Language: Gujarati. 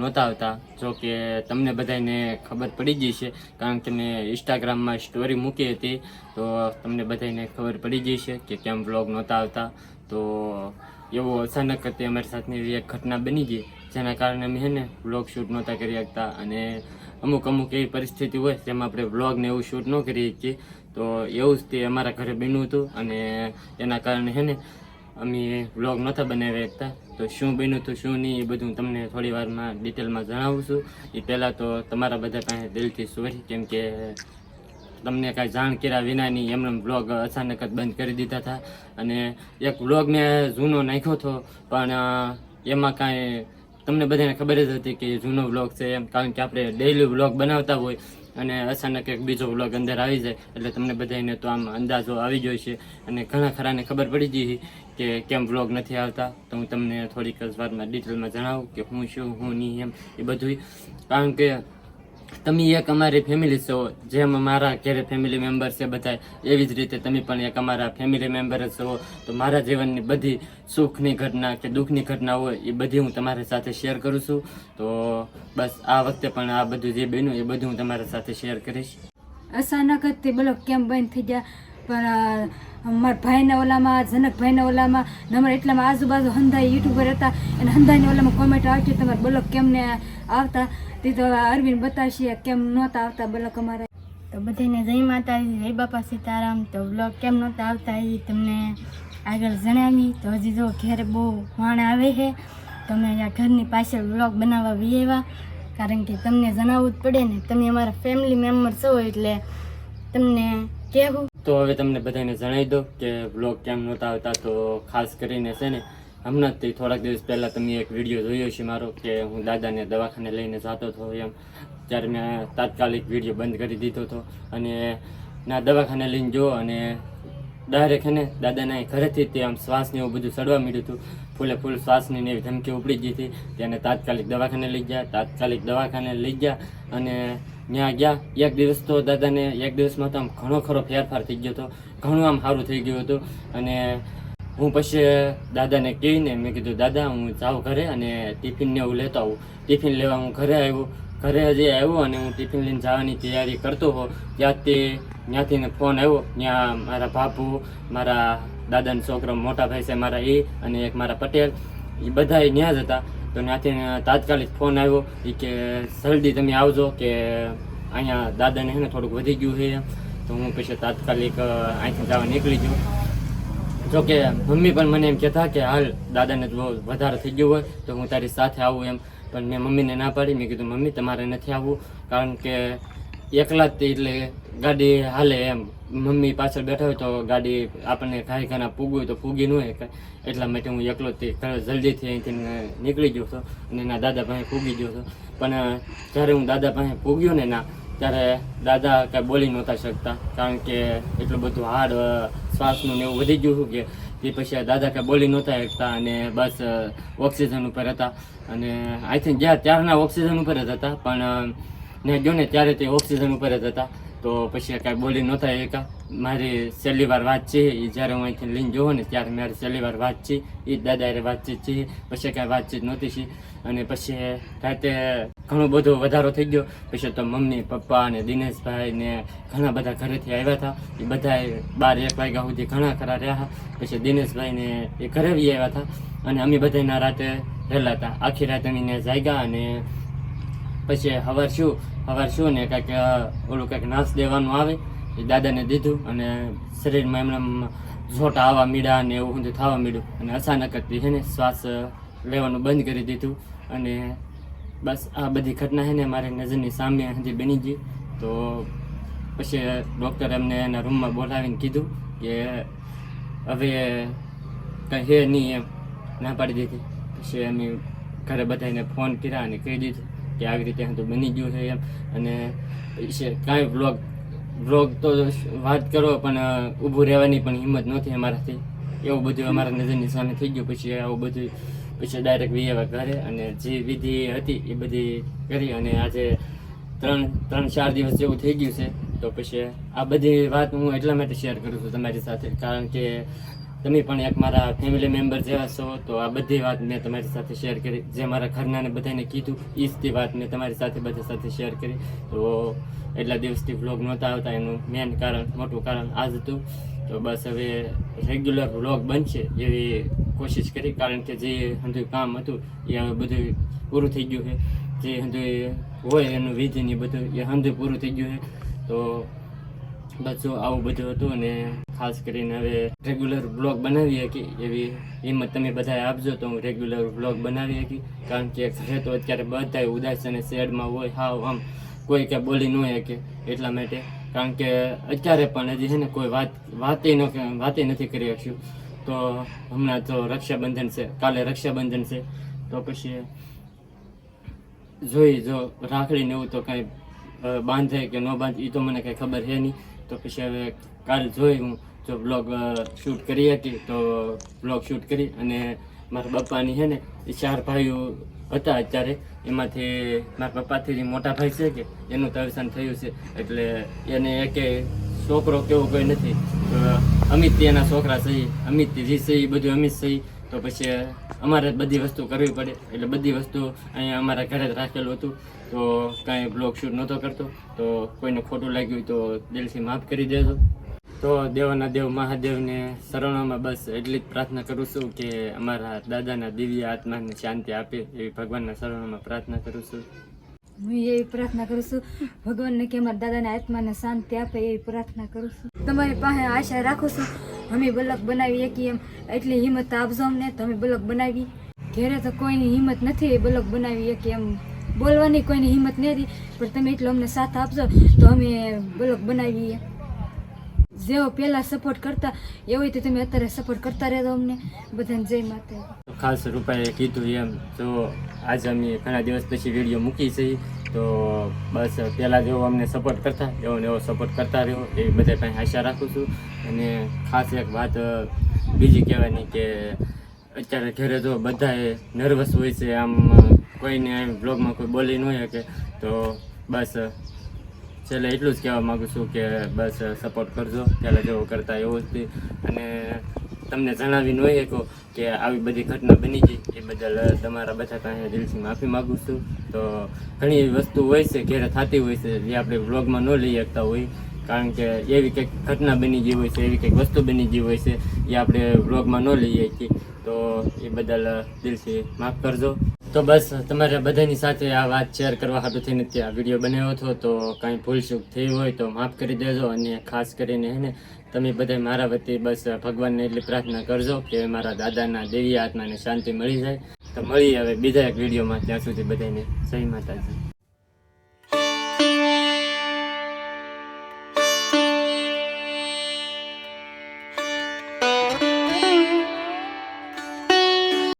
નહોતા આવતા. જો કે તમને બધાને ખબર પડી ગઈ છે કારણ કે મેં ઇન્સ્ટાગ્રામમાં સ્ટોરી મૂકી હતી. તો તમને બધાને ખબર પડી ગઈ છે કે કેમ વ્લોગ નહોતા આવતા. તો એવો અચાનક હતી અમારી સાથની એક ઘટના બની ગઈ, જેના કારણે અમે છે ને વ્લોગ શૂટ નહોતા કરી શકતા. અને અમુક અમુક એવી પરિસ્થિતિ હોય, જેમાં આપણે વ્લોગ ને એવું શૂટ ન કરી શકીએ. તો એવું જ તે અમારા ઘરે બન્યું હતું. અને એના કારણે હે ને અમે વ્લોગ નહોતા બનાવી શકતા તો શું બન્યું હતું, શું નહીં, એ બધું તમને થોડી વારમાં ડિટેલમાં જણાવું છું. એ પહેલાં તો તમારા બધા પાસે દિલથી સોરી કેમ કે તમને કાંઈ જાણ કર્યા વિનાની એમને બ્લોગ અચાનક જ બંધ કરી દીધા હતા. અને એક બ્લોગ મેં જૂનો નાખ્યો હતો, પણ એમાં કાંઈ તમને બધાને ખબર જ હતી કે જૂનો બ્લોગ છે એમ. કારણ કે આપણે ડેઈલી બ્લોગ બનાવતા હોય અને અચાનક એક બીજો વ્લોગ અંદર આવી જાય. એટલે તમને બધાને તો આમ અંદાજો આવી ગયો છે અને ઘણા ખરાને ખબર પડી ગઈ કે કેમ વ્લોગ નથી આવતા. તો હું તમને થોડીક વારમાં ડિટેલમાં જણાવું કે હું શું, હું નહીં એમ એ બધું કારણ કે તમે એક અમારી ફેમિલી છો, જેમ મારા ઘેરે ફેમિલી મેમ્બર છે બધા એવી જ રીતે તમે પણ એક અમારા ફેમિલી મેમ્બર જ છો. તો મારા જીવનની બધી સુખની ઘટના કે દુઃખની ઘટના હોય, એ બધી હું તમારી સાથે શેર કરું છું. તો બસ આ વખતે પણ આ બધું જે બન્યું, એ બધું હું તમારી સાથે શેર કરીશ. અચાનક જ તે બોલો, કેમ બંધ થઈ ગયા? પણ મારા ભાઈના ઓલામાં જનકભાઈના ઓલામાં, ને અમારા એટલામાં આજુબાજુ હંધાઈ યુટ્યુબર હતા. અને હંધાની ઓલામાં કોમેન્ટ આવતી તમારે બ્લોક કેમ ને આવતા? તે તો અરવિંદ બતાવશે કેમ નહોતા આવતા બ્લોક અમારા. તો બધાને જય માતાજી, જય બાપા સીતારામ. તો બ્લોક કેમ નહોતા આવતા એ તમને આગળ જણાવી. તો હજી જો ઘેર બહુ વાણ આવે છે તમે અહીંયા ઘરની પાછળ બ્લોગ બનાવવા વિયેવા કારણ કે તમને જણાવવું જ પડે ને, તમે અમારા ફેમિલી મેમ્બર છો એટલે તમને કહેવું. તો હવે તમને બધાને જણાવી દો કે બ્લોગ કેમ નહોતા આવતા તો ખાસ કરીને છે ને હમણાં જ થોડાક દિવસ પહેલાં તમે એક વીડિયો જોયો છે મારો કે હું દાદાને દવાખાને લઈને જતો હતો એમ. ત્યારે મેં તાત્કાલિક વીડિયો બંધ કરી દીધો હતો અને ના દવાખાને લઈને જો અને ડાયરેક્ટ ને દાદાના ઘરેથી તે આમ શ્વાસને એવું બધું ચડવા મળ્યું હતું. ફૂલે ફૂલ શ્વાસની એવી ધમકી ઉપડી ગઈ હતી. તેને તાત્કાલિક દવાખાને લઈ ગયા. તાત્કાલિક દવાખાને લઈ ગયા અને ત્યાં ગયા. એક દિવસ તો દાદાને એક દિવસમાં તો આમ ઘણો ખરો ફેરફાર થઈ ગયો હતો. ઘણું આમ સારું થઈ ગયું હતું. અને હું પછી દાદાને કહીને મેં કીધું, દાદા, હું જાઉં ઘરે અને ટિફિનને એવું લેતો આવું. ટિફિન લેવા હું ઘરે આવ્યો. ઘરે જે આવ્યો અને હું ટિફિન લઈને જવાની તૈયારી કરતો હો ત્યાંથી ત્યાંથી ફોન આવ્યો. ત્યાં મારા બાપુ, મારા દાદાનો છોકરો મોટા ભાઈ છે મારા એ અને એક મારા પટેલ એ બધા ત્યાં જ હતા. તો ત્યાંથી તાત્કાલિક ફોન આવ્યો એ કે, જલ્દી તમે આવજો કે અહીંયા દાદાને છે ને થોડુંક વધી ગયું છે. તો હું પછી તાત્કાલિક અહીંથી જવા નીકળી ગયો. જો કે મમ્મી પણ મને એમ કહેતા કે, હાલ દાદાને જો વધારે થઈ ગયું હોય તો હું તારી સાથે આવું એમ. પણ મેં મમ્મીને ના પાડી. મેં કીધું, મમ્મી, તમારે નથી આવવું કારણ કે એકલા જ એટલે ગાડી હાલે એમ. મમ્મી પાછળ બેઠા હોય તો ગાડી આપણને ઘાય ઘણા પૂગવું તો પૂગી ન હોય. એટલા માટે હું એકલો જલ્દીથી અહીંથી નીકળી ગયો હતો અને એના દાદા પાસે પૂગી ગયો હતો પણ જ્યારે હું દાદા પાસે પૂગ્યો ને ના ત્યારે દાદા કાંઈ બોલી નહોતા શકતા. કારણ કે એટલું બધું હાર્ડ શ્વાસનું ને એવું વધી ગયું હતું કે તે પછી દાદા કાંઈ બોલી નહોતા શકતા અને બસ ઓક્સિજન ઉપર હતા. અને આઈ થિંક જ્યાં ત્યારના ઓક્સિજન ઉપર જ હતા. પણ ને ગયો ને ત્યારે તે ઓક્સિજન ઉપર જ હતા. તો પછી કાંઈ બોલી નહોતા એકા. મારી છેલ્લી વાર વાત છે એ જ્યારે હું અહીંથી લઈને જોઉં ને ત્યારે મારી છેલ્લી વાર વાત છે એ દાદાએ વાતચીત છે. પછી કાંઈ વાતચીત નહોતી છે અને પછી રાતે ઘણો બધો વધારો થઈ ગયો. પછી તો મમ્મી, પપ્પા અને દિનેશભાઈ ને ઘણા બધા ઘરેથી આવ્યા હતા. એ બધા બાર એક વાગ્યા સુધી ઘણા ખરા રહ્યા પછી દિનેશભાઈને એ ઘરે બી આવ્યા હતા. અને અમે બધાના રાતે રહેલા હતા. આખી રાત અમે જાગ્યા અને પછી હવાર શું? હવાર શું ને કાંઈક ઓલું કાંઈક નાશ દેવાનું આવે, એ દાદાને દીધું અને શરીરમાં એમને ઝોટા આવવા મીડા ને એવું બધું થવા મીડ્યું. અને અચાનક જ છે ને શ્વાસ લેવાનું બંધ કરી દીધું અને બસ આ બધી ઘટના છે ને મારી નજરની સામે હજી બની ગઈ. તો પછી ડૉક્ટર એમને એના રૂમમાં બોલાવીને કીધું કે હવે કંઈ હે નહીં એમ. ના પાડી દીધી. પછી અમે ઘરે બધાને ફોન કર્યા અને કહી દીધું. કે આવી રીતે તો બની ગયું છે એમ. અને કાંઈ બ્લોગ બ્લોગ તો વાત કરો, પણ ઊભું રહેવાની પણ હિંમત નહોતી અમારાથી. એવું બધું અમારા નજરની સામે થઈ ગયું. પછી આવું બધું, પછી ડાયરેક્ટ વી આવ્યા ઘરે અને જે વિધિ હતી એ બધી કરી અને આજે ત્રણ ત્રણ, ચાર દિવસ જેવું થઈ ગયું છે. તો પછી આ બધી વાત હું એટલા માટે શેર કરું છું તમારી સાથે. કારણ કે તમે પણ એક મારા ફેમિલી મેમ્બર જેવા છો, તો આ બધી વાત મેં તમારી સાથે શેર કરી. જે મારા ઘરનાને બધાને કીધું એ જ તે વાત મેં તમારી સાથે બધા સાથે શેર કરી. તો એટલા દિવસથી વ્લોગ નહોતા આવતા, એનું મેન કારણ, મોટું કારણ આ જ હતું. તો બસ હવે રેગ્યુલર વ્લોગ બનશે એવી કોશિશ કરી, કારણ કે જે હંધું કામ હતું, એ હવે બધું પૂરું થઈ ગયું છે. જે હંધું હોય એનું વિઝન એ બધું એ હંધું પૂરું થઈ ગયું છે. તો બસ આવું બધું હતું અને ખાસ કરીને હવે રેગ્યુલર બ્લોગ બનાવી શકી એવી હિંમત તમે બધાએ આપજો તો હું રેગ્યુલર બ્લોગ બનાવી શકી કારણ કે છે તો અત્યારે બધા ઉદાસ અને શેડમાં હોય, હાવ આમ કોઈ કે બોલી ન શકે એટલા માટે. કારણ કે અત્યારે પણ હજી છે ને કોઈ વાત વાતે ન વાતે નથી કરી શક્યું તો હમણાં તો રક્ષાબંધન છે, કાલે રક્ષાબંધન છે. તો પછી જોઈ જો રાખડી ને એવું તો કાંઈ બાંધે કે ન બાંધે એ તો મને કાંઈ ખબર છે નહીં. તો પછી હવે કાલ જોઈ હું જો બ્લોગ શૂટ કરી હતી, તો બ્લોગ શૂટ કરી અને મારા પપ્પાની છે ને, એ ચાર ભાઈઓ હતા અત્યારે. એમાંથી મારા પપ્પાથી જે મોટા ભાઈ છે કે, એનું તો અવસાન થયું છે. એટલે એને એકે છોકરો કેવો કોઈ નથી. અમિત એના છોકરા સહી અમિત જે સહી બધું અમિત સહી તો પછી અમારે બધી વસ્તુ કરવી પડે. એટલે બધી વસ્તુ અહીંયા અમારા ઘરે જ રાખેલું હતું. તો કાંઈ બ્લોગ શૂટ નહોતો કરતો. તો કોઈને ખોટું લાગ્યું તો દિલથી માફ કરી દેજો. તો દેવાના દેવ મહાદેવને શરણોમાં બસ એટલી જ પ્રાર્થના કરું છું કે અમારા દાદાના દિવ્ય આત્માને શાંતિ આપે એવી ભગવાનના શરણોમાં પ્રાર્થના કરું છું. હું એવી પ્રાર્થના કરું છું. ભગવાનને કે અમારા દાદાના આત્માને શાંતિ આપે એવી પ્રાર્થના કરું છું. તમારી પાસે આશા રાખું છું. અમે બલક બનાવી શકીએ એમ, એટલી હિંમત આપજો અમને તો અમે બલક બનાવી. ઘેરે તો કોઈની હિંમત નથી બલક બનાવી શકીએ એમ. બોલવાની કોઈની હિંમત નથી પણ તમે એટલો અમને સાથ આપજો તો અમે બલક બનાવીએ. જેવો પહેલાં સપોર્ટ કરતા, એવો તો તમે અત્યારે સપોર્ટ કરતા રહેજો અમને. બધાને જય માતા ખાસ રૂપાએ કીધું એમ, તો આજે અમે ઘણા દિવસ પછી વીડિયો મૂકી છે. તો બસ પહેલાં જેવો અમને સપોર્ટ કરતા, એવો ને એવો સપોર્ટ કરતા રહ્યો. એ બધા પાસે આશા રાખું છું. અને ખાસ એક વાત બીજી કહેવાની કે અત્યારે ઘરે જો બધાએ નર્વસ હોય છે. આમ કોઈને બ્લોગમાં કોઈ બોલી ન શકે. તો બસ છેલ્લે એટલું જ કહેવા માગું છું કે બસ સપોર્ટ કરજો. પહેલાં જેવો કરતા એવું જ અને તમને જણાવી ન શકો કે આવી બધી ઘટના બની ગઈ. એ બદલ તમારા બધા પાસે દિલથી માફી માગું છું. તો ઘણી એવી વસ્તુ હોય છે, ઘેરે થતી હોય છે, જે આપણે વ્લોગમાં ન લઈ શકતા હોય. કારણ કે એવી કંઈક ઘટના બની ગઈ હોય છે, એવી કંઈક વસ્તુ બની ગઈ હોય છે એ આપણે વ્લોગમાં ન લઈ શકીએ. તો એ બદલ દિલથી માફ કરજો. તો બસ, તમારે બધાની સાથે આ વાત શેર કરવા હાટું થઈને ત્યાં વીડિયો બનાવ્યો હતો, તો કાંઈ ભૂલચૂક થઈ હોય તો માફ કરી દેજો અને ખાસ કરીને હે ને, તમે બધા મારા વતી બસ ભગવાનને એટલી પ્રાર્થના કરજો કે મારા દાદાના દેવી આત્માને શાંતિ મળી જાય. તો મળીએ હવે બીજા એક વિડીયોમાં ત્યાં સુધી બધાને જય માતાજી.